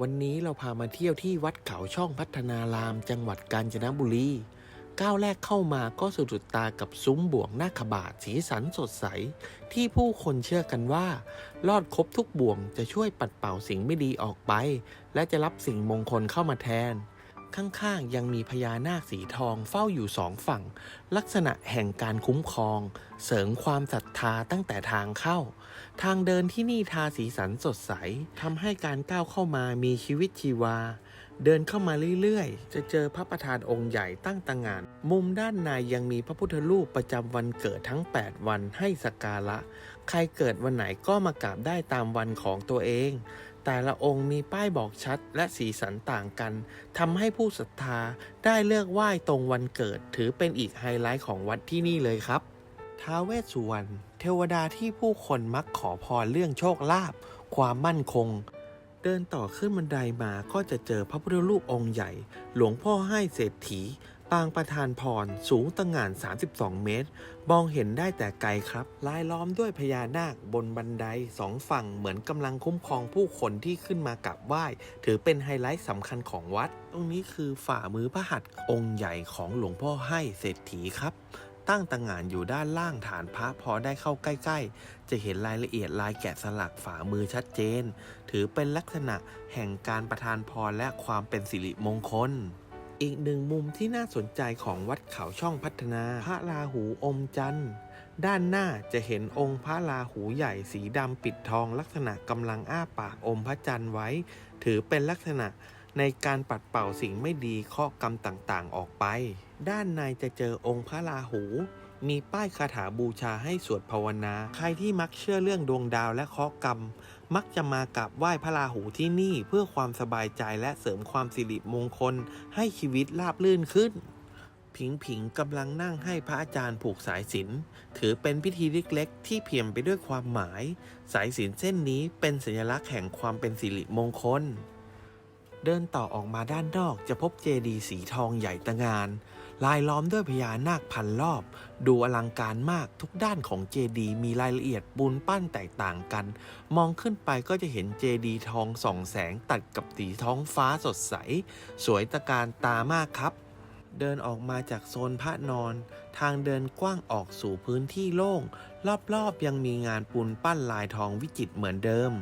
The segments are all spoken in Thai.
วันนี้เราพามาเที่ยวที่วัดเขาช่องพัฒนาราม จังหวัดกาญจนบุรี ก้าวแรกเข้ามาก็สะดุดตากับซุ้มบวงหน้าขบาทสีสันสดใส ที่ผู้คนเชื่อกันว่า ลอดครบทุกบ่วงจะช่วยปัดเป่าสิ่งไม่ดีออกไป และจะรับสิ่งมงคลเข้ามาแทน ข้างๆ ยังมีพญานาคสีทองเฝ้าอยู่สองฝั่ง ลักษณะแห่งการคุ้มครอง เสริมความศรัทธาตั้งแต่ทางเข้า ทางเดินที่นี่ทาสีสันสดใสทำให้การก้าวเข้ามามีชีวิตชีวา เดินเข้ามาเรื่อยๆ จะเจอพระประธานองค์ใหญ่ตั้งตางาน มุมด้านในยังมีพระพุทธรูปประจำวันเกิดทั้ง 8 วันให้สักการะ ใครเกิดวันไหนก็มากราบได้ตามวันของตัวเอง แต่ละองค์มีป้ายบอกชัดและสีสันต่างกันทำให้ผู้ศรัทธาได้เลือกไหว้ตรงวันเกิด ถือเป็นอีกไฮไลท์ของวัดที่นี่เลยครับ ท้าเวสสุวรรณเทวดาที่ผู้คนมักขอพรเรื่องโชคลาภความมั่นคง เดินต่อขึ้นบันไดมาก็จะเจอพระพุทธรูปองค์ใหญ่ หลวงพ่อให้เศรษฐี ปางประธานพรสูงตั้งงาน 32 เมตร มองเห็นได้แต่ไกลครับลายล้อมด้วยพญานาคบนบันไดสองฝั่งเหมือนกำลังคุ้มครองผู้คนที่ขึ้นมากราบไหว้ ถือเป็นไฮไลท์สำคัญของวัด ตรงนี้คือฝ่ามือพระหัตถ์องค์ใหญ่ของหลวงพ่อให้เศรษฐีครับ ตั้งตางานอยู่ด้านล่างฐานพระพอได้เข้าใกล้ ๆ จะเห็นรายละเอียดลายแกะสลักฝ่ามือชัดเจน ถือเป็นลักษณะแห่งการประทานพรและความเป็นสิริมงคล อีกหนึ่งมุมที่น่าสนใจของวัดเขาช่องพัฒนา พระราหูอมจันทร์ด้านหน้าจะเห็นองค์พระราหูใหญ่สีดำปิดทองลักษณะกำลังอ้าปากอมพระจันทร์ไว้ ถือเป็นลักษณะในการปัดเป่าสิ่งไม่ดีข้อกรรมต่างๆออกไป ด้านในจะเจอองค์พระราหู มีป้ายคาถาบูชาให้สวดภาวนา ใครที่มักเชื่อเรื่องดวงดาวและเคราะห์กรรม มักจะมากราบไหว้พระราหูที่นี่เพื่อความสบายใจและเสริมความสิริมงคล ให้ชีวิตราบรื่นขึ้น ผิงผิงกำลังนั่งให้พระอาจารย์ผูกสายสิญจนถือเป็นพิธีเล็กๆ ที่เพียมไปด้วยความหมาย สายสิญจนเส้นนี้เป็นสัญลักษณ์แห่งความเป็นสิริมงคล เดินต่อออกมาด้านนอกจะพบเจดีย์สีทองใหญ่ตะงาน ลายล้อมด้วยพญานาคพันรอบ ดูอลังการมากทุกด้านของเจดีมีรายละเอียดปูนปั้นแตกต่างกัน มองขึ้นไปก็จะเห็นเจดีทองส่องแสงตัดกับสีท้องฟ้าสดใส สวยตะการตามากครับ เดินออกมาจากโซนพระนอน ทางเดินกว้างออกสู่พื้นที่โล่ง รอบๆยังมีงานปูนปั้นลายทองวิจิตรเหมือนเดิม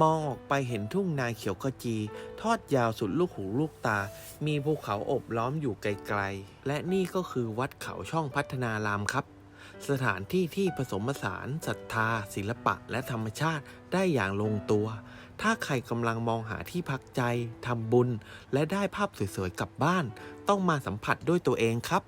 มองออกไปเห็นทุ่งนาเขียวขจี ทอดยาวสุดลูกหูลูกตา มีภูเขาอบล้อมอยู่ไกลๆ และนี่ก็คือวัดเขาช่องพัฒนารามครับ สถานที่ที่ผสมผสานศรัทธา ศิลปะและธรรมชาติได้อย่างลงตัว ถ้าใครกำลังมองหาที่พักใจทำบุญ และได้ภาพสวยๆกลับบ้าน ต้องมาสัมผัสด้วยตัวเองครับ